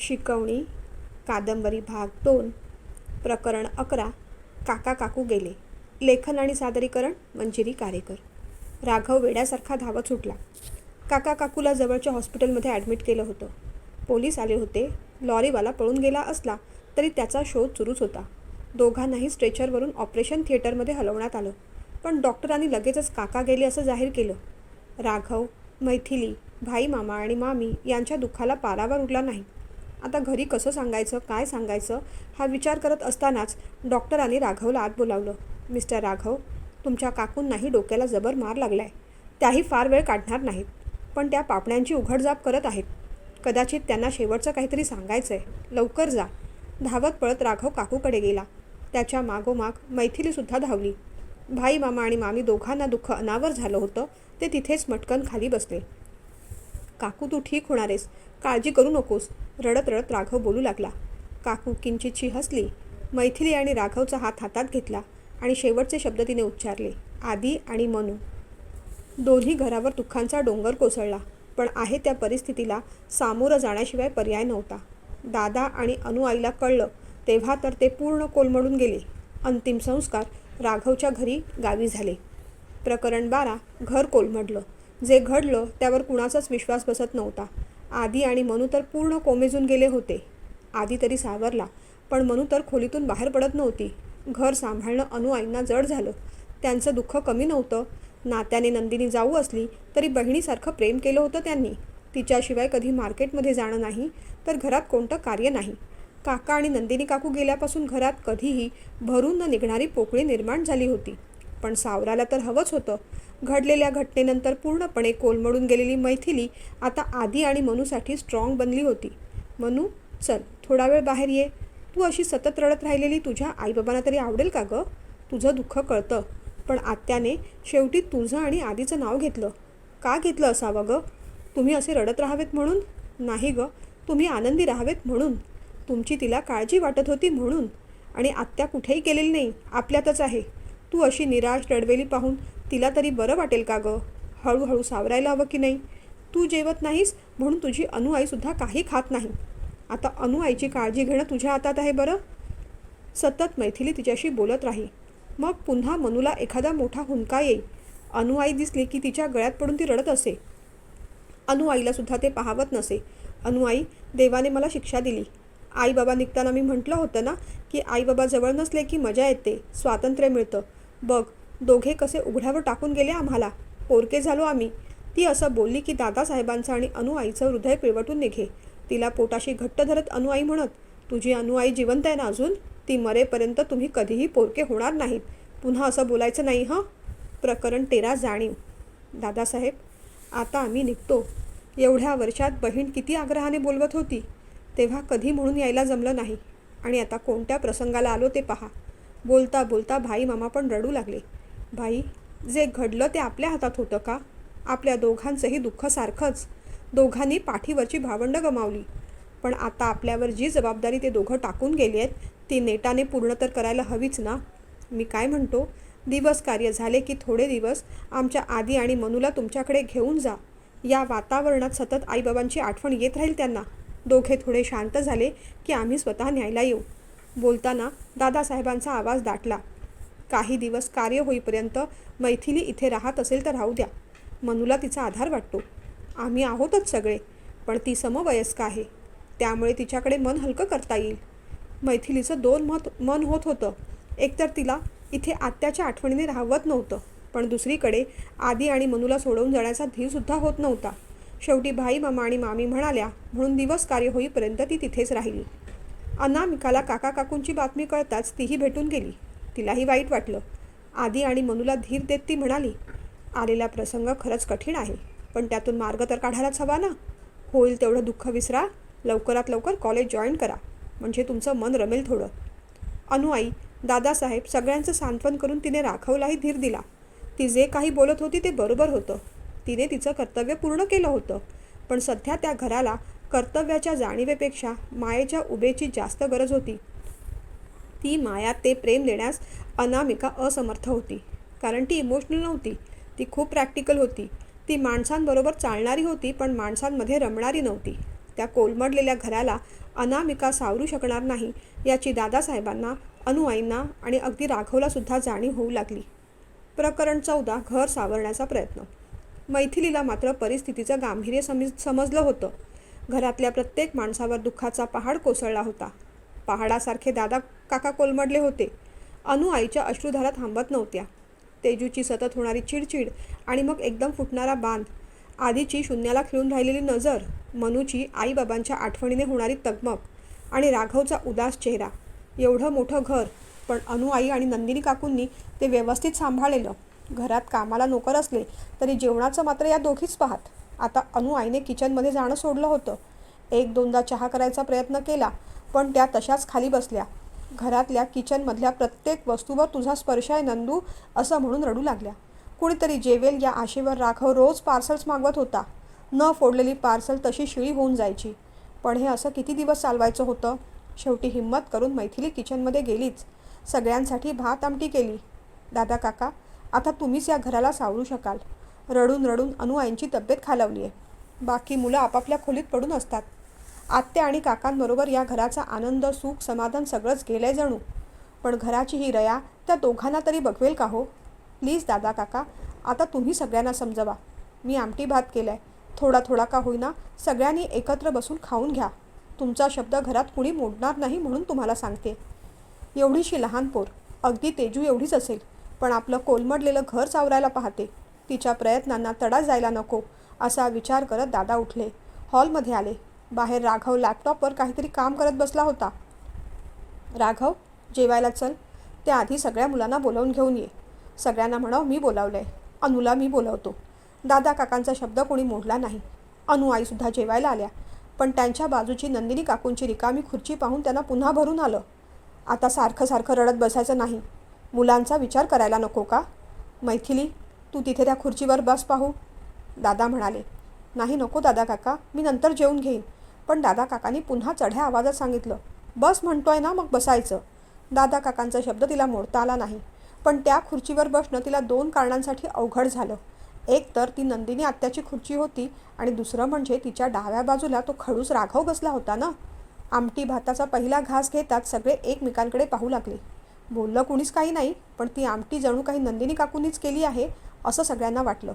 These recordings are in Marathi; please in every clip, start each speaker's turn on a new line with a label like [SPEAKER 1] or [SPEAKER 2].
[SPEAKER 1] शिकवणी कादंबरी भाग दोन प्रकरण अकरा काका काकू गेले. लेखन आणि सादरीकरण मंजिरी कारेकर. राघव वेड्यासारखा धावत सुटला. काका काकूला जवळच्या हॉस्पिटलमध्ये ॲडमिट केलं होतं. पोलीस आले होते. लॉरीवाला पळून गेला असला तरी त्याचा शोध सुरूच होता. दोघांनाही स्ट्रेचरवरून ऑपरेशन थिएटरमध्ये हलवण्यात आलं. पण डॉक्टरांनी लगेचच काका गेले असं जाहीर केलं. राघव मैथिली भाई मामा आणि मामी यांच्या दुःखाला पारावर उरला नाही. आता घरी कसं सांगायचं काय सांगायचं हा विचार करत असतानाच डॉक्टरांनी राघवला आत बोलावलं. मिस्टर राघव तुमच्या काकूंनाही डोक्याला जबर मार लागलाय. त्याही फार वेळ काढणार नाहीत. पण त्या पापण्यांची उघडजाप करत आहेत. कदाचित त्यांना शेवटचं काहीतरी सांगायचं आहे लवकर जा. धावत पळत राघव काकूकडे गेला. त्याच्या मागोमाग मैथिलीसुद्धा धावली. भाई मामा आणि मामी दोघांना दुःख अनावर झालं होतं. ते तिथेच मटकन खाली बसले. काकू तू ठीक होणार आहेस. काळजी करू नकोस. रडत रडत राघव बोलू लागला. काकू किंचितशी हसली. मैथिली आणि राघवचा हात हातात घेतला आणि शेवटचे शब्द तिने उच्चारले. आदी आणि मनू. दोन्ही घरावर दुःखांचा डोंगर कोसळला पण आहे त्या परिस्थितीला सामोरं जाण्याशिवाय पर्याय नव्हता. दादा आणि अनुआईला कळलं तेव्हा तर ते पूर्ण कोलमडून गेले. अंतिम संस्कार राघवच्या घरी गावी झाले. प्रकरण बारा घर कोलमडलं. जे घडलं त्यावर कुणाचाच विश्वास बसत नव्हता. आदी आणि मनू तर पूर्ण कोमेजून गेले होते. आदी तरी सावरला पण मनू तर खोलीतून बाहेर पडत नव्हती. घर सांभाळणं अनुआईंना जड झालं. त्यांचं दुःख कमी नव्हतं. नात्याने नंदिनी जाऊ असली तरी बहिणीसारखं प्रेम केलं होतं त्यांनी. तिच्याशिवाय कधी मार्केटमध्ये जाणं नाही तर घरात कोणतं कार्य नाही. काका आणि नंदिनी काकू गेल्यापासून घरात कधीही भरून न निघणारी पोकळी निर्माण झाली होती. पण सावराला तर हवंच होतं. घडलेल्या घटनेनंतर पूर्णपणे कोलमडून गेलेली मैथिली आता आदी आणि मनूसाठी स्ट्रॉंग बनली होती. मनू चल थोडा वेळ बाहेर ये. तू अशी सतत रडत राहिलेली तुझ्या आईबाबांना तरी आवडेल का गं? तुझं दुःख कळतं. पण आत्याने शेवटी तुझं आणि आधीचं नाव घेतलं. का घेतलं असावं गं? तुम्ही असे रडत राहावेत म्हणून? नाही गं तुम्ही आनंदी राहावेत म्हणून. तुमची तिला काळजी वाटत होती म्हणून. आणि आत्या कुठेही गेलेली नाही आपल्यातच आहे. तू अशी निराश रडवेली पाहून तिला तरी बरं वाटेल का गं? हळूहळू सावरायला हवं की नाही? तू जेवत नाहीस म्हणून तुझी अनुआईसुद्धा काही खात नाही. आता अनुआईची काळजी घेणं तुझ्या हातात आहे बरं? सतत मैथिली तिच्याशी बोलत राही. मग पुन्हा मनूला एखादा मोठा हुंका येईल अनुआई दिसली की तिच्या गळ्यात पडून ती रडत असे. अनुआईला सुद्धा ते पाहावत नसे. अनुआई देवाने मला शिक्षा दिली. आई बाबा निघताना मी म्हटलं होतं ना की आई बाबा जवळ नसले की मजा येते स्वातंत्र्य मिळतं. बघ दोघे कसे उघड्यावर टाकून गेले आम्हाला? पोरके झालो आम्ही. ती असं बोलली की दादासाहेबांचं आणि अनुआईचं हृदय पिळवटून निघे. तिला पोटाशी घट्ट धरत अनुआई म्हणत तुझी अनुआई जिवंत आहे ना अजून? ती मरेपर्यंत तुम्ही कधीही पोरके होणार नाहीत. पुन्हा असं बोलायचं नाही हं? प्रकरण तेरा जाणीव. दादासाहेब आता आम्ही निघतो. एवढ्या वर्षात बहीण किती आग्रहाने बोलवत होती. तेव्हा कधी म्हणून यायला जमलं नाही. आणि आता कोणत्या प्रसंगाला आलो ते पहा. बोलता बोलता भाई मामा पण रडू लागले. भाई जे घडलं ते आपल्या हातात होतं का? आपल्या दोघांचंही दुःख सारखंच. दोघांनी पाठीवरची भावंडं गमावली. पण आता आपल्यावर जी जबाबदारी ते दोघं टाकून गेली आहेत ती नेटाने पूर्ण तर करायला हवीच ना? मी काय म्हणतो? दिवस कार्य झाले की थोडे दिवस आमच्या आदी आणि मनूला तुमच्याकडे घेऊन जा. या वातावरणात सतत आईबाबांची आठवण येत राहील त्यांना. दोघे थोडे शांत झाले की आम्ही स्वतः न्यायला येऊ. बोलताना दादासाहेबांचा आवाज दाटला. काही दिवस कार्य होईपर्यंत मैथिली इथे राहत असेल तर राहू द्या. मनूला तिचा आधार वाटतो. आम्ही आहोतच सगळे पण ती समवयस्क आहे. त्यामुळे तिच्याकडे मन हलकं करता येईल. मैथिलीचं दोन मत मन होत होतं. एकतर तिला इथे आत्याच्या आठवणीने राहवत नव्हतं पण दुसरीकडे आदी आणि मनूला सोडवून जाण्याचा धीरसुद्धा होत नव्हता. शेवटी भाई मामा आणि मामी म्हणाल्या म्हणून दिवस कार्य होईपर्यंत ती तिथेच राहिली. अनामिकाला काका काकूंची बातमी कळताच तीही भेटून गेली. तिलाही वाईट वाटलं. आधी आणि मनूला धीर देत ती म्हणाली आलेला प्रसंग खरंच कठीण आहे पण त्यातून मार्ग तर काढायलाच हवा ना. होईल तेवढं दुःख विसरा लवकरात लवकर कॉलेज जॉईन करा म्हणजे तुमचं मन रमेल थोडं. अनुआई दादासाहेब सगळ्यांचं सांत्वन करून तिने राखवलाही धीर दिला. ती जे काही बोलत होती ते बरोबर होतं. तिने तिचं कर्तव्य पूर्ण केलं होतं. पण सध्या त्या घराला कर्तव्याच्या जाणीवेपेक्षा मायेच्या उभेची जास्त गरज होती. ती माया ते प्रेम देण्यास अनामिका असमर्थ होती. कारण ती इमोशनल नव्हती. ती खूप प्रॅक्टिकल होती. ती माणसांबरोबर चालणारी होती पण माणसांमध्ये रमणारी नव्हती. त्या कोलमडलेल्या घराला अनामिका सावरू शकणार नाही याची दादासाहेबांना अनुआईंना आणि अगदी राघवला सुद्धा जाणीव होऊ लागली. प्रकरण चौदा घर सावरण्याचा प्रयत्न. मैथिलीला मात्र परिस्थितीचं गांभीर्य समज समजलं होतं. घरातल्या प्रत्येक माणसावर दुःखाचा पहाड कोसळला होता. पहाडासारखे दादा काका कोलमडले होते. अनु आईच्या अश्रुधारा थांबत नव्हत्या. तेजूची सतत होणारी चिडचिड आणि मग एकदम फुटणारा बांध. आधीची शून्याला खिळून राहिलेली नजर मनूची आईबाबांच्या आठवणीने होणारी तगमग आणि राघवचा उदास चेहरा. एवढं मोठं घर पण अनु आई आणि नंदिनी काकूंनी ते व्यवस्थित सांभाळलेलं. घरात कामाला नोकर असले तरी जेवणाचं मात्र या दोघीच पाहत. आता अनु आईने किचनमध्ये जाणं सोडलं होतं. एक दोनदा चहा करायचा प्रयत्न केला पण त्या तशाच खाली बसल्या. घरातल्या किचनमधल्या प्रत्येक वस्तूवर तुझा स्पर्श आहे नंदू असं म्हणून रडू लागल्या. कुणीतरी जेवेल या आशेवर राघव रोज पार्सल्स मागवत होता. न फोडलेली पार्सल तशी शिळी होऊन जायची. पण हे असं किती दिवस चालवायचं होतं? शेवटी हिंमत करून मैथिली किचनमध्ये गेलीच. सगळ्यांसाठी भात आमटी केली. दादा काका आता तुम्हीच या घराला सावरू शकाल. रडून रडून अनुआईंची तब्येत खालावली आहे बाकी मुलं आपापल्या खोलीत पडून असतात. आत्या आणि काकांबरोबर या घराचा आनंद सुख समाधान सगळंच गेलंय जणू. पण घराची ही रया त्या दोघांना तरी बघवेल का हो? प्लीज दादा काका आता तुम्ही सगळ्यांना समजवा. मी आमटी भात केलाय. थोडा थोडा का होईना सगळ्यांनी एकत्र बसून खाऊन घ्या. तुमचा शब्द घरात कुणी मोडणार नाही म्हणून तुम्हाला सांगते. एवढीशी लहान पोर. अगदी तेजू एवढीच असेल. पण आपलं कोलमडलेलं घर सावरायला पाहते. तिच्या प्रयत्नांना तडा जायला नको असा विचार करत दादा उठले. हॉलमध्ये आले. बाहेर राघव लॅपटॉपवर काहीतरी काम करत बसला होता. राघव जेवायला चल. त्याआधी सगळ्या मुलांना बोलावून घेऊन ये. सगळ्यांना म्हणाव मी बोलावलंय. अनुला मी बोलावतो. दादा काकांचा शब्द कोणी मोडला नाही. अनु आईसुद्धा जेवायला आल्या. पण त्यांच्या बाजूची नंदिनी काकूंची रिकामी खुर्ची पाहून त्यांना पुन्हा भरून आलं. आता सारखं सारखं रडत बसायचं नाही. मुलांचा विचार करायला नको का? मैथिली तू तिथे त्या खुर्चीवर बस पाहू. दादा म्हणाले नाही नको दादा काका मी नंतर जेवून घेईन. पण दादा काकांनी पुन्हा चढ्या आवाजात सांगितलं बस म्हणतोय ना मग बसायचं. दादा काकांचा शब्द तिला मोडता आला नाही पण त्या खुर्चीवर बसणं तिला दोन कारणांसाठी अवघड झालं. एक तर ती नंदिनी आत्याची खुर्ची होती आणि दुसरं म्हणजे तिच्या डाव्या बाजूला तो खडूस राघव बसला होता ना. आमटी भाताचा पहिला घास घेताच सगळे एकमेकांकडे पाहू लागले. बोललं कुणीच काही नाही पण ती आमटी जणू काही नंदिनी काकूंनीच केली आहे असं सगळ्यांना वाटलं.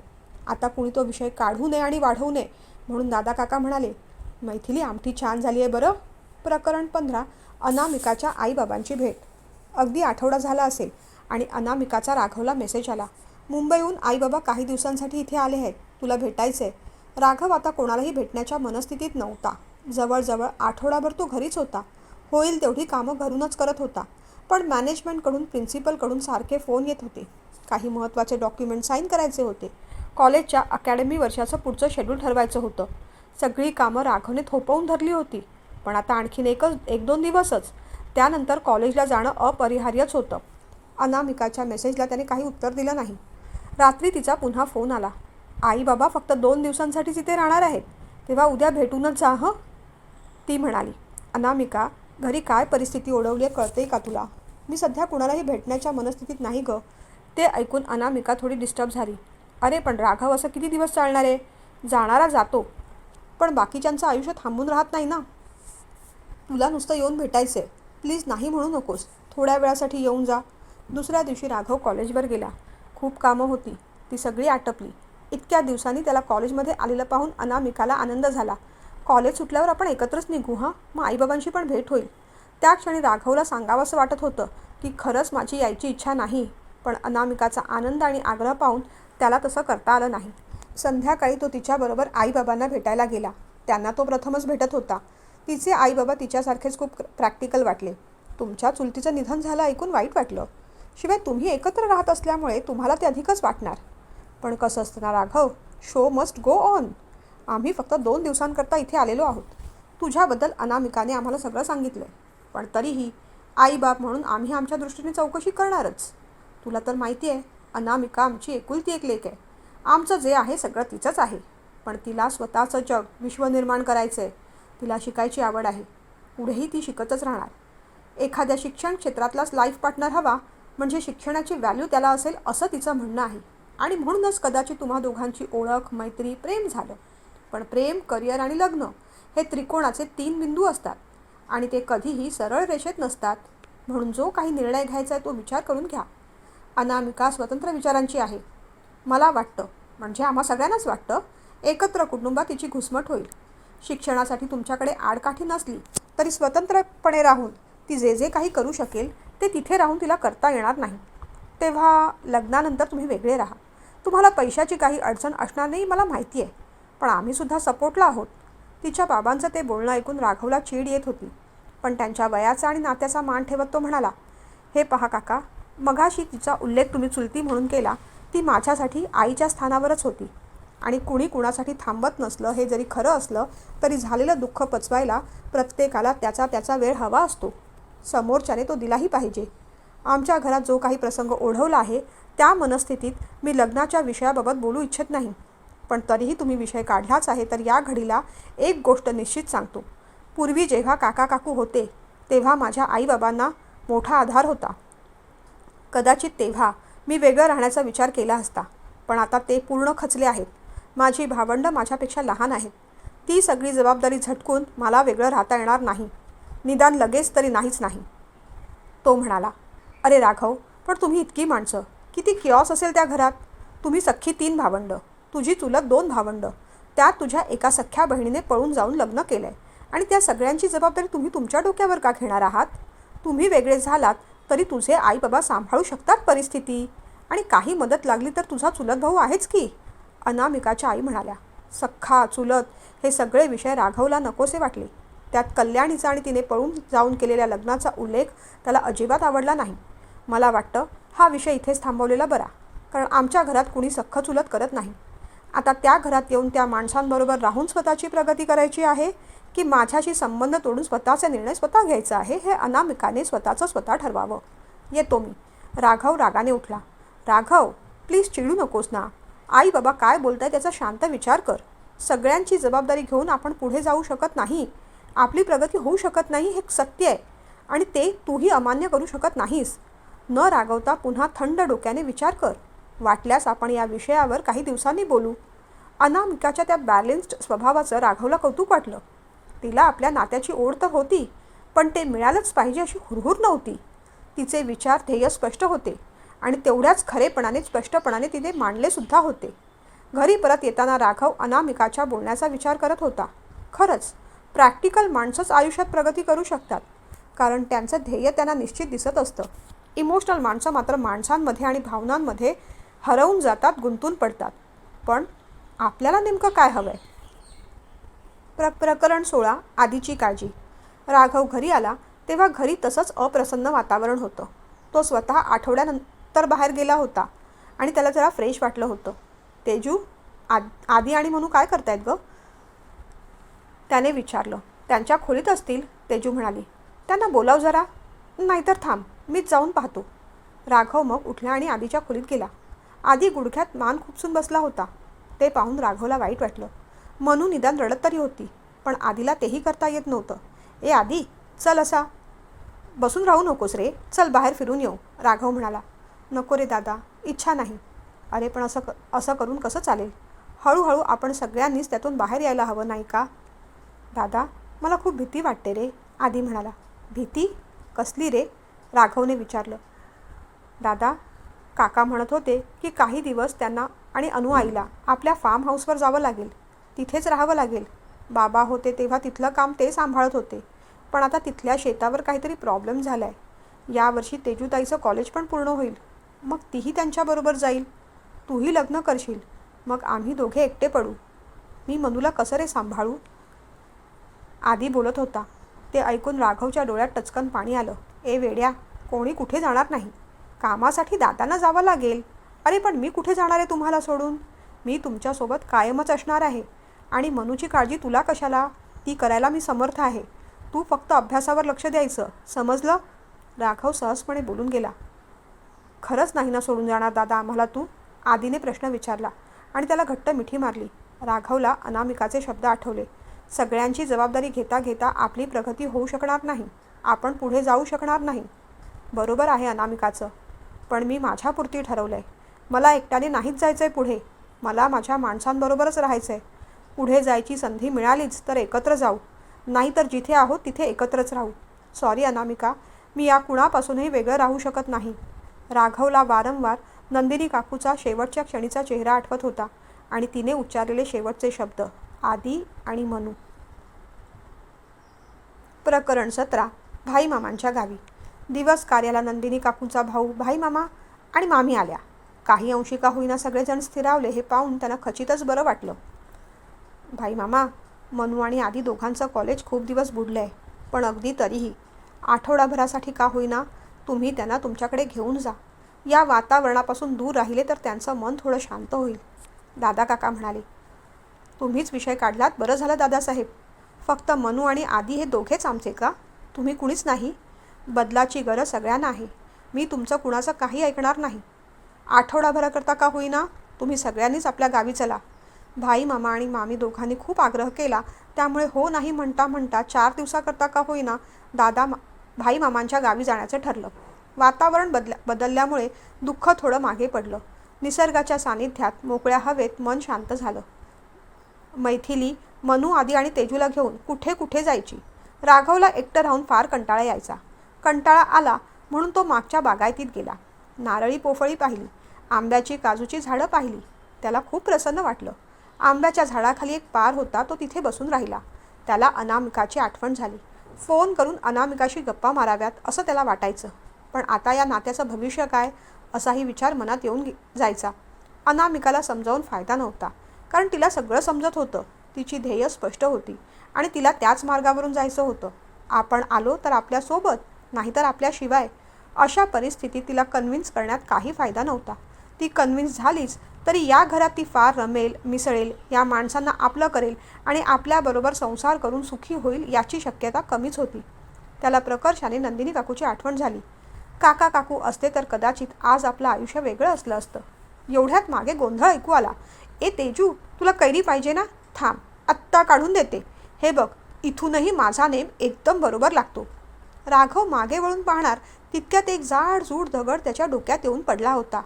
[SPEAKER 1] आता कुणी तो विषय काढू नये आणि वाढवू नये म्हणून दादा काका म्हणाले मैथिली आमटी छान झाली आहे बरं? प्रकरण पंधरा अनामिकाच्या आईबाबांची भेट. अगदी आठवडा झाला असेल आणि अनामिकाचा राघवला मेसेज आला. मुंबईहून आईबाबा काही दिवसांसाठी इथे आले आहेत. तुला भेटायचे राघव आता कोणालाही भेटण्याच्या मनस्थितीत नव्हता. जवळजवळ आठवडाभर तो घरीच होता. होईल तेवढी कामं घरूनच करत होता. पण मॅनेजमेंटकडून प्रिन्सिपलकडून सारखे फोन येत होते. काही महत्त्वाचे डॉक्युमेंट साईन करायचे होते. कॉलेजच्या अकॅडमी वर्षाचं पुढचं शेड्यूल ठरवायचं होतं. सगळी कामं राघवने थोपवून धरली होती. पण आता आणखीन एकच एक दोन दिवसच. त्यानंतर कॉलेजला जाणं अपरिहार्यच होतं. अनामिकाच्या मेसेजला त्याने काही उत्तर दिलं नाही. रात्री तिचा पुन्हा फोन आला. आई बाबा फक्त दोन दिवसांसाठी तिथे राहणार आहेत. तेव्हा उद्या भेटूनच जा हं? ती म्हणाली. अनामिका घरी काय परिस्थिती ओढवली आहे कळते का तुला? मी सध्या कुणालाही भेटण्याच्या मनस्थितीत नाही गं. ते ऐकून अनामिका थोडी डिस्टर्ब झाली. अरे पण राघव असं किती दिवस चालणार आहे? जाणारा जातो. पण बाकीच्यांचं आयुष्य थांबून राहत नाही ना. तुला नुसतं येऊन भेटायचं आहे प्लीज नाही म्हणू नकोस. थोड्या वेळासाठी येऊन जा. दुसऱ्या दिवशी राघव कॉलेजवर गेला. खूप कामं होती. ती सगळी आटपली. इतक्या दिवसांनी त्याला कॉलेजमध्ये आलेलं पाहून अनामिकाला आनंद झाला. कॉलेज सुटल्यावर आपण एकत्रच निघू हां? मग आईबाबांशी पण भेट होईल. त्या क्षणी राघवला सांगावंसं वाटत होतं की खरंच माझी यायची इच्छा नाही. पण अनामिकाचा आनंद आणि आग्रह पाहून त्याला तसं करता आलं नाही. संध्याकाळी तो तिच्याबरोबर आईबाबांना भेटायला गेला. त्यांना तो प्रथमच भेटत होता. तिचे आईबाबा तिच्यासारखेच खूप प्रॅक्टिकल वाटले. तुमच्या चुलतीचं निधन झालं ऐकून वाईट वाटलं. शिवाय तुम्ही एकत्र राहत असल्यामुळे तुम्हाला ते अधिकच वाटणार. पण कसं असतं ना Raghav? Show must go on आम्ही फक्त दोन दिवसांकरता इथे आलेलो आहोत. तुझ्याबद्दल अनामिकाने आम्हाला सगळं सांगितलं. पण तरीही आईबाप म्हणून आम्ही आमच्या दृष्टीने चौकशी करणारच. तुला तर माहिती आहे अनामिका आमची एकुलती एक लेक आहे. आमचं जे आहे सगळं तिचंच आहे. पण तिला स्वतःचं जग विश्व निर्माण करायचं आहे तिला शिकायची आवड आहे. पुढेही ती शिकतच राहणार. एखाद्या शिक्षण क्षेत्रातलाच लाईफ पार्टनर हवा म्हणजे शिक्षणाची व्हॅल्यू त्याला असेल असं तिचं म्हणणं आहे. आणि म्हणूनच कदाचित तुम्हा दोघांची ओळख मैत्री प्रेम झालं. पण प्रेम करिअर आणि लग्न हे त्रिकोणाचे तीन बिंदू असतात. आणि ते कधीही सरळ रेषेत नसतात. म्हणून जो काही निर्णय घ्यायचा आहे तो विचार करून घ्या. अनामिका स्वतंत्र विचारांची आहे. मला वाटतं म्हणजे आम्हा सगळ्यांनाच वाटतं एकत्र कुटुंबात तिची घुसमट होईल. शिक्षणासाठी तुमच्याकडे आडकाठी नसली तरी स्वतंत्रपणे राहून ती जे जे काही करू शकेल ते तिथे राहून तिला करता येणार नाही. तेव्हा लग्नानंतर तुम्ही वेगळे राहा. तुम्हाला पैशाची काही अडचण असणार नाही मला माहिती आहे पण आम्हीसुद्धा सपोर्टला आहोत. तिच्या बाबांचं ते बोलणं ऐकून राघवला चीड येत होती. पण त्यांच्या वयाचा आणि नात्याचा मान ठेवत तो म्हणाला हे पहा काका मघाशी तिचा उल्लेख तुम्ही चुलती म्हणून केला ती माझ्यासाठी आईच्या स्थानावरच होती. आणि कुणी कुणासाठी थांबत नसलं हे जरी खरं असलं तरी झालेलं दुःख पचवायला प्रत्येकाला त्याचा त्याचा वेळ हवा असतो. समोरच्याने तो दिलाही पाहिजे. आमच्या घरात जो काही प्रसंग ओढवला आहे त्या मनस्थितीत मी लग्नाच्या विषयाबाबत बोलू इच्छित नाही. पण तरीही तुम्ही विषय काढलाच आहे तर या घडीला एक गोष्ट निश्चित सांगतो. पूर्वी जेव्हा काका काकू होते तेव्हा माझ्या आईबाबांना मोठा आधार होता. कदाचित तेव्हा मी वेगळं राहण्याचा विचार केला असता. पण आता ते पूर्ण खचले आहेत. माझी भावंडं माझ्यापेक्षा लहान आहेत. ती सगळी जबाबदारी झटकून मला वेगळं राहता येणार नाही. निदान लगेच तरी नाहीच नाही. तो म्हणाला अरे राघव पण तुम्ही इतकी माणसं. किती किऑस असेल त्या घरात. तुम्ही सख्खी तीन भावंडं. तुझी चुलत दोन भावंडं. त्यात तुझ्या एका सख्ख्या बहिणीने पळून जाऊन लग्न केलं आहे आणि त्या सगळ्यांची जबाबदारी तुम्ही तुमच्या डोक्यावर का घेणार आहात? तुम्ही वेगळे झालात तरी तुझे आई बाबा सांभाळू शकतात परिस्थिती. आणि काही मदत लागली तर तुझा चुलत भाऊ आहेच की? अनामिकाच्या आई म्हणाल्या सख्खा चुलत हे सगळे विषय राघवला नकोसे वाटले. त्यात कल्याणीचा आणि तिने पळून जाऊन केलेल्या लग्नाचा उल्लेख त्याला अजिबात आवडला नाही. मला वाटतं हा विषय इथेच थांबवलेला बरा कारण आमच्या घरात कुणी सख्ख चुलत करत नाही. आता त्या घरात येऊन त्या माणसांबरोबर राहून स्वतःची प्रगती करायची आहे की माझ्याशी संबंध तोडून स्वतःचा निर्णय स्वतः घ्यायचा आहे हे अनामिकाने स्वतःचं स्वतः ठरवावं. येतो मी. राघव रागाने उठला. राघव प्लीज चिडू नकोस ना. आई बाबा काय बोलताय त्याचा शांत विचार कर. सगळ्यांची जबाबदारी घेऊन आपण पुढे जाऊ शकत नाही. आपली प्रगती होऊ शकत नाही हे सत्य आहे. आणि ते तूही अमान्य करू शकत नाहीस. न रागवता पुन्हा थंड डोक्याने विचार कर. वाटल्यास आपण या विषयावर काही दिवसांनी बोलू. अनामिकाच्या त्या बॅलेन्स्ड स्वभावाचं राघवला कौतुक वाटलं. तिला आपल्या नात्याची ओढ तर होती पण ते मिळालंच पाहिजे अशी हुरहुर नव्हती. तिचे विचार ध्येय स्पष्ट होते. आणि तेवढ्याच खरेपणाने स्पष्टपणाने तिने मांडलेसुद्धा होते. घरी परत येताना राघव अनामिकाच्या बोलण्याचा विचार करत होता. खरंच प्रॅक्टिकल माणसंच आयुष्यात प्रगती करू शकतात कारण त्यांचं ध्येय त्यांना निश्चित दिसत असतं. इमोशनल माणसं मात्र माणसांमध्ये आणि भावनांमध्ये हरवून जातात गुंतून पडतात. पण आपल्याला नेमकं काय हवं आहे प्र प्रकरण सोळा आधीची काळजी. राघव घरी आला तेव्हा घरी तसंच अप्रसन्न वातावरण होतं. तो स्वतः तर बाहेर गेला होता. आणि त्याला जरा फ्रेश वाटलं होतं. तेजू आद आधी आणि म्हणू काय करतायत गं? त्याने विचारलं. त्यांच्या खोलीत असतील तेजू म्हणाली. त्यांना बोलाव जरा. नाहीतर थांब मीच जाऊन पाहतो. राघव मग उठला आणि आधीच्या खोलीत गेला. आधी गुडघ्यात मान खुपसून बसला होता. ते पाहून राघवला वाईट वाटलं. मनू निदान रडत तरी होती पण आधीला तेही करता येत नव्हतं. ए आधी चल असा. बसून राहू नकोस रे. चल बाहेर फिरून येऊ राघव म्हणाला. नको रे दादा इच्छा नाही. अरे पण असं क असं करून कसं चालेल? हळूहळू आपण सगळ्यांनीच त्यातून बाहेर यायला हवं नाही का? दादा मला खूप भीती वाटते रे आधी म्हणाला. भीती? कसली रे? राघवने विचारलं. दादा काका म्हणत होते की काही दिवस त्यांना आणि अनु आईला आपल्या फार्म हाऊसवर जावं लागेल. तिथेच राहावं लागेल. बाबा होते तेव्हा तिथलं काम ते सांभाळत होते. पण आता तिथल्या शेतावर काहीतरी प्रॉब्लेम झाला आहे यावर्षी तेजूताईचं कॉलेज पण पूर्ण होईल. मग तीही त्यांच्याबरोबर जाईल. तूही लग्न करशील. मग आम्ही दोघे एकटे पडू. मी मनूला कसं रे सांभाळू? आधी बोलत होता. ते ऐकून राघवच्या डोळ्यात टचकन पाणी आलं. ए वेड्या कोणी कुठे जाणार नाही. कामासाठी दादांना जावं लागेल. अरे पण मी कुठे जाणार आहे तुम्हाला सोडून? मी तुमच्यासोबत कायमच असणार आहे. आणि मनूची काळजी तुला कशाला? ती करायला मी समर्थ आहे. तू फक्त अभ्यासावर लक्ष द्यायचं. समजलं? राघव सहजपणे बोलून गेला. खरंच नाही ना सोडून जाणार दादा आम्हाला तू? आदीने प्रश्न विचारला आणि त्याला घट्ट मिठी मारली. राघवला अनामिकाचे शब्द आठवले. सगळ्यांची जबाबदारी घेता घेता आपली प्रगती होऊ शकणार नाही. आपण पुढे जाऊ शकणार नाही. बरोबर आहे अनामिकाचं. पण मी माझ्यापुरती ठरवलं आहे मला एकट्याने नाहीच जायचं आहे पुढे. मला माझ्या माणसांबरोबरच राहायचं आहे पुढे जायची संधी मिळालीच तर एकत्र जाऊ. नाहीतर जिथे आहोत तिथे एकत्रच राहू. सॉरी अनामिका. मी या कुणापासूनही वेगळं राहू शकत नाही. राघवला वारंवार नंदिनी काकूचा शेवटच्या क्षणीचा चेहरा आठवत होता आणि तिने उच्चारलेले शेवटचे शब्द आदी आणि मनू. प्रकरण सतरा भाई मामांच्या गावी. दिवस कार्याला नंदिनी काकूंचा भाऊ भाई मामा आणि मामी आल्या. काही अंशी का होईना सगळेजण स्थिरावले हे पाहून त्यांना खचितच बरं वाटलं. भाई मामा मनू आणि आधी दोघांचं कॉलेज खूप दिवस बुडलं आहे पण अगदी तरीही आठवडाभरासाठी का होईना तुम्ही त्यांना तुमच्याकडे घेऊन जा. या वातावरणापासून दूर राहिले तर त्यांचं मन थोडं शांत होईल. दादा काका म्हणाले तुम्हीच विषय काढलात? बरं झालं दादासाहेब. फक्त मनू आणि आदी हे दोघेच आमचे का? तुम्ही कुणीच नाही. बदलाची गरज सगळ्यांना आहे. मी तुमचं कुणाचं काही ऐकणार नाही. आठवडाभराकरता का होईना? तुम्ही सगळ्यांनीच आपल्या गावी चला. भाई मामा आणि मामी दोघांनी खूप आग्रह केला. त्यामुळे हो नाही म्हणता म्हणता चार दिवसाकरता का होईना दादा मा भाई मामांच्या गावी जाण्याचं ठरलं. वातावरण बदल्या बदलल्यामुळे दुःख थोडं मागे पडलं. निसर्गाच्या सानिध्यात मोकळ्या हवेत मन शांत झालं. मैथिली मनू आदी आणि तेजूला घेऊन कुठे कुठे जायची? राघवला एकटं राहून फार कंटाळा यायचा. कंटाळा आला म्हणून तो मागच्या बागायतीत गेला. नारळी पोफळी पाहिली. आंब्याची काजूची झाडं पाहिली. त्याला खूप प्रसन्न वाटलं. आंब्याच्या झाडाखाली एक पार होता तो तिथे बसून राहिला. त्याला अनामिकाची आठवण झाली. फोन करून अनामिकाशी गप्पा माराव्यात असं त्याला वाटायचं. पण आता या नात्याचं भविष्य काय असाही विचार मनात येऊन जायचा. अनामिकाला समजावून फायदा नव्हता. कारण तिला सगळं समजत होतं. तिची ध्येय स्पष्ट होती. आणि तिला त्याच मार्गावरून जायचं होतं. आपण आलो तर आपल्यासोबत नाहीतर आपल्याशिवाय. अशा परिस्थितीत तिला कन्व्हिन्स करण्यात काही फायदा नव्हता. ती कन्व्हिन्स झालीच तरी या घरात ती फार रमेल मिसळेल या माणसांना आपलं करेल आणि आपल्याबरोबर संसार करून सुखी होईल याची शक्यता कमीच होती. त्याला प्रकर्षाने नंदिनी काकूची आठवण झाली. काका काकू असते तर कदाचित आज आपलं आयुष्य वेगळं असलं असतं. एवढ्यात मागे गोंधळ ऐकू आला. ए तेजू तुला कैरी पाहिजे ना? थांब आत्ता काढून देते. हे बघ इथूनही माझा नेम एकदम बरोबर लागतो. राघव मागे वळून पाहणार तितक्यात एक जाड जूड दगड त्याच्या डोक्यात येऊन पडला होता.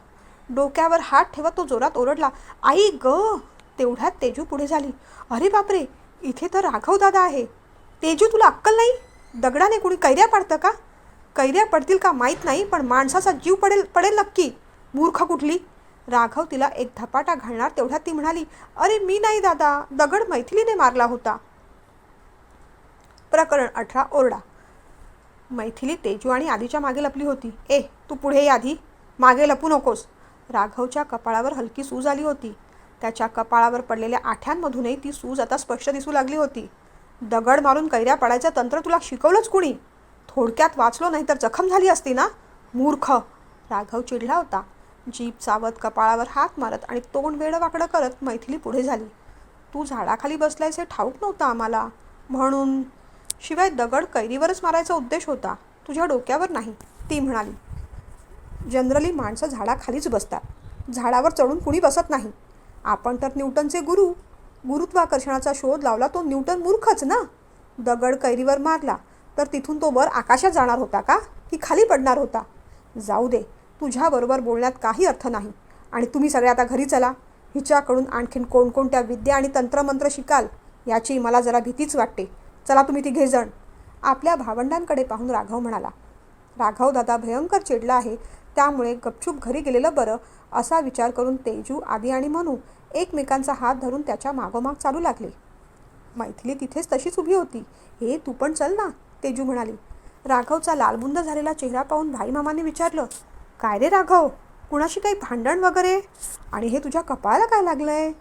[SPEAKER 1] डोक्यावर हात ठेवत तो जोरात ओरडला आई ग तेवढ्यात तेजू पुढे झाली. अरे बापरे इथे तर राघव दादा आहे. तेजू तुला अक्कल नाही? दगडाने कुणी कैऱ्या पाडतं का? कैऱ्या पडतील का माहीत नाही पण माणसाचा जीव पडेल पडेल नक्की. मूर्ख कुठली? राघव तिला एक धपाटा घालणार तेवढ्यात ती म्हणाली अरे मी नाही दादा दगड मैथिलीने मारला होता. प्रकरण अठरा ओरडा. मैथिली तेजू आणि आधीच्या मागे लपली होती. ए तू पुढे ये आधी. मागे लपू नकोस. राघवच्या कपाळावर हलकी सूज आली होती. त्याच्या कपाळावर पडलेल्या आठ्यांमधूनही ती सूज आता स्पष्ट दिसू लागली होती. दगड मारून कैऱ्या पडायचं तंत्र तुला शिकवलंच कुणी? थोडक्यात वाचलो नाही तर जखम झाली असती ना? मूर्ख! राघव चिडला होता. जीप चावत कपाळावर हात मारत आणि तोंड वेडं वाकडं करत मैथिली पुढे झाली. तू झाडाखाली बसलायस हे ठाऊक नव्हतं आम्हाला. म्हणून? शिवाय दगड कैरीवरच मारायचा उद्देश होता. तुझ्या डोक्यावर नाही ती म्हणाली. जनरली माणसं झाडाखालीच बसतात. झाडावर चढून कुणी बसत नाही. आपण तर न्यूटनचे गुरु. गुरुत्वाकर्षणाचा शोध लावला तो न्यूटन मूर्खच ना? दगड कैरीवर मारला तर तिथून तो वर आकाशात जाणार होता का? की खाली पडणार होता? जाऊ दे तुझ्याबरोबर बोलण्यात काही अर्थ नाही. आणि तुम्ही सगळे आता घरी चला. हिच्याकडून आणखीन कोणकोणत्या विद्या आणि तंत्रमंत्र शिकाल याची मला जरा भीतीच वाटते. चला तुम्ही तिघे जण. आपल्या भावंडांकडे पाहून राघव म्हणाला राघव दादा भयंकर चिडला आहे. त्यामुळे गपचूप घरी गेलेलं बरं असा विचार करून तेजू आदी आणि मनू एकमेकांचा हात धरून त्याच्या मागोमाग चालू लागले. मैथिली तिथेच तशीच उभी होती. हे तू पण चल ना तेजू म्हणाली. राघवचा लालबुंद झालेला चेहरा पाहून भाईमामाने विचारलं काय रे राघव कुणाशी काही भांडण वगैरे? आणि हे तुझ्या कपाळाला काय लागलंय?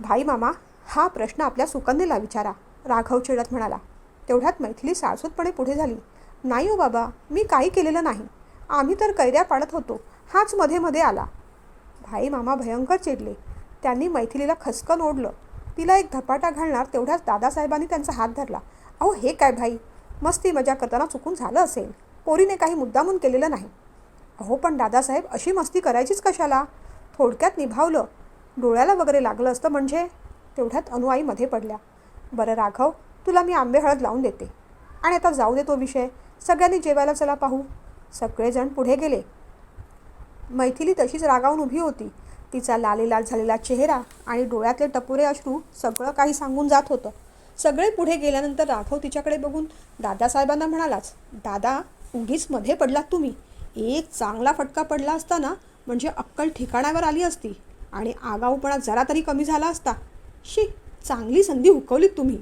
[SPEAKER 1] भाई मामा हा प्रश्न आपल्या सुकंदेला विचारा राघव चिडत म्हणाला. तेवढ्यात मैथिली साळसूतपणे पुढे झाली. नाही हो बाबा मी काही केलेलं नाही. आम्ही तर कैऱ्या पाडत होतो. हाच मध्ये मध्ये आला. भाई मामा भयंकर चिडले. त्यांनी मैथिलीला खसकन ओढलं. तिला एक धपाटा घालणार तेवढ्याच दादासाहेबांनी त्यांचा हात धरला. अहो हे काय भाई? मस्ती मजा करताना चुकून झालं असेल. पोरीने काही मुद्दामून केलेलं नाही. अहो पण दादासाहेब अशी मस्ती करायचीच कशाला? थोडक्यात निभावलं. डोळ्याला वगैरे लागलं असतं म्हणजे? तेवढ्यात अनुआई मध्ये पडल्या. बरं राघव तुला मी आंबे हळद लावून देते. आणि आता जाऊ दे तो विषय. सगळ्यांनी जेवायला चला पाहू. सगळेजण पुढे गेले. मैथिली तशीच रागावून उभी होती. तिचा लालेलाल झालेला चेहरा आणि डोळ्यातले टपोरे अश्रू सगळं काही सांगून जात होतं. सगळे पुढे गेल्यानंतर राघव तिच्याकडे बघून दादासाहेबांना म्हणालाच दादा उगीच मध्ये पडलात तुम्ही. एक चांगला फटका पडला असता ना म्हणजे अक्कल ठिकाणावर आली असती आणि आगाऊपणा जरा तरी कमी झाला असता. शी चांगली संधी हुकवलीत तुम्ही.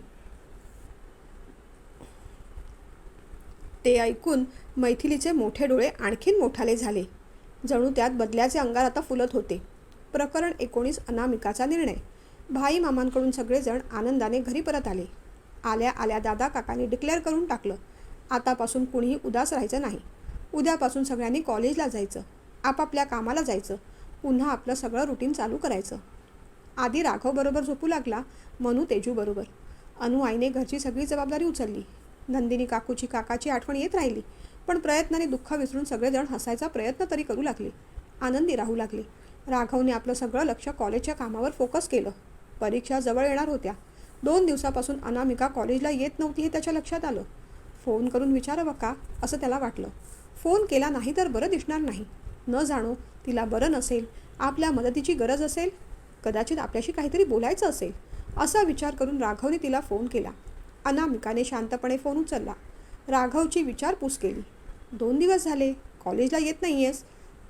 [SPEAKER 1] ते ऐकून मैथिलीचे मोठे डोळे आणखीन मोठाले झाले. जणू त्यात बदल्याचे अंगार आता फुलत होते. प्रकरण एकोणीस अनामिकाचा निर्णय. भाई मामांकडून सगळेजण आनंदाने घरी परत आले. आल्या आल्या दादा काकांनी डिक्लेअर करून टाकलं आतापासून कुणीही उदास राहायचं नाही. उद्यापासून सगळ्यांनी कॉलेजला जायचं आपापल्या कामाला जायचं पुन्हा आपलं सगळं रुटीन चालू करायचं. आधी राघवबरोबर झोपू लागला मनू तेजूबरोबर अनु आईने घरची सगळी जबाबदारी उचलली. नंदिनी काकूची काकाची आठवण येत राहिली पण प्रयत्नाने दुःख विसरून सगळेजण हसायचा प्रयत्न तरी करू लागले. आनंदी राहू लागले. राघवने आपलं सगळं लक्ष कॉलेजच्या कामावर फोकस केलं. परीक्षा जवळ येणार होत्या. दोन दिवसापासून अनामिका कॉलेजला येत नव्हती हे त्याच्या लक्षात आलं. फोन करून विचारावं का असं त्याला वाटलं. फोन केला नाही तर बरं दिसणार नाही. न जाणो तिला बरं नसेल. आपल्या मदतीची गरज असेल? कदाचित आपल्याशी काहीतरी बोलायचं असेल? असा विचार करून राघवने तिला फोन केला. अनामिकाने शांतपणे फोन उचलला. राघवची विचारपूस केली. दोन दिवस झाले कॉलेजला येत नाही आहेस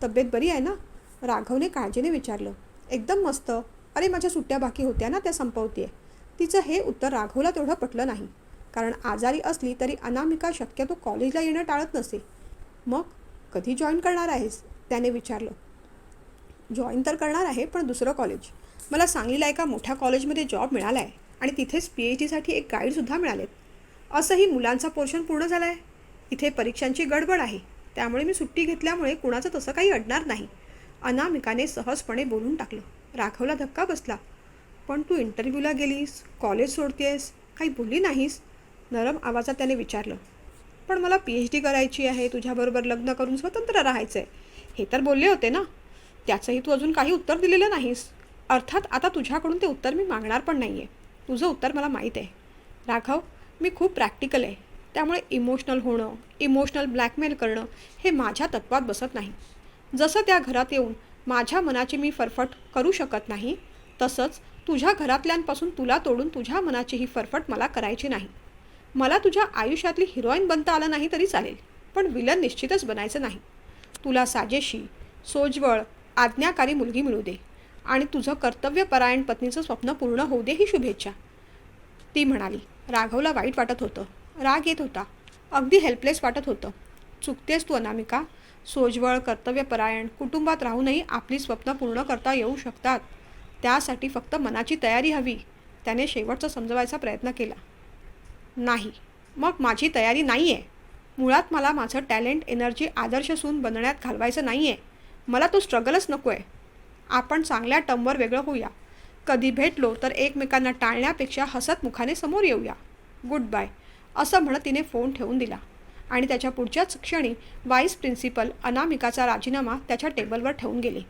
[SPEAKER 1] तब्येत बरी आहे ना? राघवने काळजीने विचारलं. एकदम मस्त. अरे माझ्या सुट्ट्या बाकी होत्या ना त्या संपवतीये. तिचं हे उत्तर राघवला तेवढं पटलं नाही. कारण आजारी असली तरी अनामिका शक्यतो कॉलेजला येणं टाळत नसे. मग कधी जॉईन करणार आहेस? त्याने विचारलं. जॉईन तर करणार आहे पण दुसरं कॉलेज. मला सांगलीला एका मोठ्या कॉलेजमध्ये जॉब मिळाला आहे आणि तिथेच पी एच डीसाठी एक गाईडसुद्धा मिळालेत. असंही मुलांचा पोर्शन पूर्ण झाला आहे इथे परीक्षांची गडबड आहे. त्यामुळे मी सुट्टी घेतल्यामुळे कुणाचं तसं काही अडणार नाही. अनामिकाने सहजपणे बोलून टाकलं. राघवला धक्का बसला. पण तू इंटरव्ह्यूला गेलीस? कॉलेज सोडतेस काही बोलली नाहीस? नरम आवाजात त्याने विचारलं. पण मला पी एच डी करायची आहे. तुझ्याबरोबर लग्न करून स्वतंत्र राहायचं आहे हे तर बोलले होते ना. त्याचंही तू अजून काही उत्तर दिलेलं नाहीस. अर्थात आता तुझ्याकडून ते उत्तर मी मागणार पण नाही आहे तुझं उत्तर मला माहीत आहे. राघव मी खूप प्रॅक्टिकल आहे. त्यामुळे इमोशनल होणं इमोशनल ब्लॅकमेल करणं हे माझ्या तत्वात बसत नाही. जसं त्या घरात येऊन माझ्या मनाची मी फरफट करू शकत नाही तसंच तुझ्या घरातल्यांपासून तुला तोडून तुझ्या मनाची ही फरफट मला करायची नाही. मला तुझ्या आयुष्यातली हिरोईन बनता आलं नाही तरी चालेल पण विलन निश्चितच बनायचं नाही. तुला साजेशी सोज्वळ आज्ञाकारी मुलगी मिळू दे. आणि तुझं कर्तव्यपरायण पत्नीचं स्वप्न पूर्ण होऊ दे ही शुभेच्छा. ती म्हणाली. राघवला वाईट वाटत होतं. राग येत होता. अगदी हेल्पलेस वाटत होतं. चुकतेस तू अनामिका. सोज्वळ कर्तव्यपरायण कुटुंबात राहूनही आपली स्वप्न पूर्ण करता येऊ शकतात. त्यासाठी फक्त मनाची तयारी हवी. त्याने शेवटचं समजवायचा प्रयत्न केला. नाही. मग माझी तयारी नाही आहे मुळात मला माझं टॅलेंट एनर्जी आदर्श सून बनण्यात घालवायचं नाही आहे मला तो स्ट्रगलच नको आहे आपण चांगल्या टर्मवर वेगळं होऊया. कधी भेटलो तर एकमेकांना टाळण्यापेक्षा हसतमुखाने समोर येऊया. गुड बाय असं म्हणत तिने फोन ठेवून दिला. आणि त्याच्या पुढच्याच क्षणी वाईस प्रिन्सिपल अनामिकाचा राजीनामा त्याच्या टेबलवर ठेवून गेले.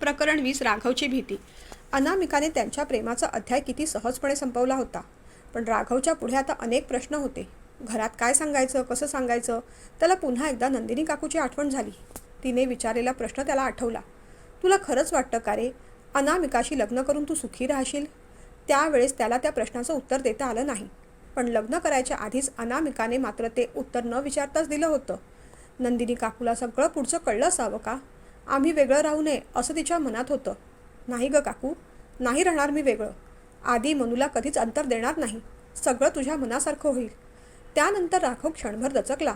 [SPEAKER 1] प्रकरण वीस राघवची भीती. अनामिकाने त्यांच्या प्रेमाचा अध्याय किती सहजपणे संपवला होता. पण राघवच्या पुढे आता अनेक प्रश्न होते. घरात काय सांगायचं कसं सांगायचं? त्याला पुन्हा एकदा नंदिनी काकूची आठवण झाली. तिने विचारलेला प्रश्न त्याला आठवला. तुला खरंच वाटतं का रे? अनामिकाशी लग्न करून तू सुखी राहशील? त्यावेळेस त्याला त्या प्रश्नाचं उत्तर देता आलं नाही. पण लग्न करायच्या आधीच अनामिकाने मात्र ते उत्तर न विचारताच दिलं होतं. नंदिनी काकूला सगळं पुढचं कळलं असावं का? आम्ही वेगळं राहू नये असं तिच्या मनात होतं. नाही ग काकू नाही राहणार मी वेगळं. आधी मनूला कधीच अंतर देणार नाही. सगळं तुझ्या मनासारखं होईल. त्यानंतर राघव क्षणभर दचकला.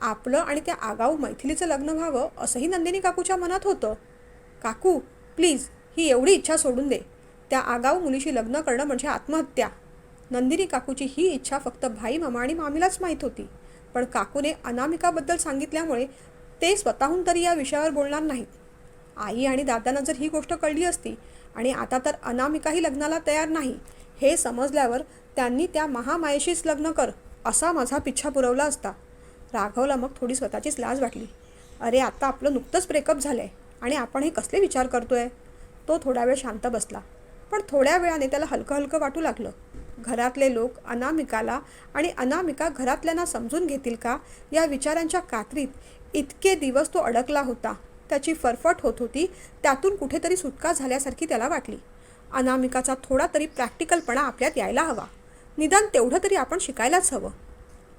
[SPEAKER 1] आपलं आणि त्या आगाऊ मैथिलीचं लग्न व्हावं असंही नंदिनी काकूच्या मनात होतं. काकू प्लीज ही एवढी इच्छा सोडून दे. त्या आगाऊ मुलीशी लग्न करणं म्हणजे आत्महत्या. नंदिनी काकूची ही इच्छा फक्त भाई मामा आणि मामीलाच माहीत होती. पण काकूने अनामिकाबद्दल सांगितल्यामुळे ते स्वतःहून तरी या विषयावर बोलणार नाहीत. आई आणि दादांना जर ही गोष्ट कळली असती आणि आता तर अनामिकाही लग्नाला तयार नाही हे समजल्यावर त्यांनी त्या महामायेशीच लग्न कर असा माझा पिच्छा पुरवला असता. राघवला मग थोडी स्वतःचीच लाज वाटली. अरे आता आपलं नुकतंच ब्रेकअप झालं आहे आणि आपण हे कसले विचार करतोय? तो थोडा वेळ शांत बसला. पण थोड्या वेळाने त्याला हलकं हलकं वाटू लागलं. घरातले लोक अनामिकाला आणि अनामिका घरातल्यांना समजून घेतील का? या विचारांच्या कात्रीत इतके दिवस तो अडकला होता. त्याची फरफट होत होती. त्यातून कुठेतरी सुटका झाल्यासारखी त्याला वाटली. अनामिकाचा थोडा तरी प्रॅक्टिकलपणा आपल्यात यायला हवा. निदान तेवढं तरी आपण शिकायलाच हवं.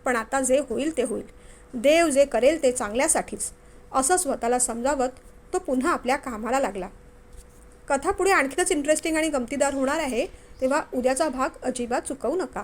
[SPEAKER 1] पण आता जे होईल ते होईल. देव जे करेल ते चांगल्यासाठीच. असं स्वतःला समजावत तो पुन्हा आपल्या कामाला लागला. कथा पुढे आणखीनच इंटरेस्टिंग आणि गमतीदार होणार आहे तेव्हा उद्याचा भाग अजिबात चुकवू नका.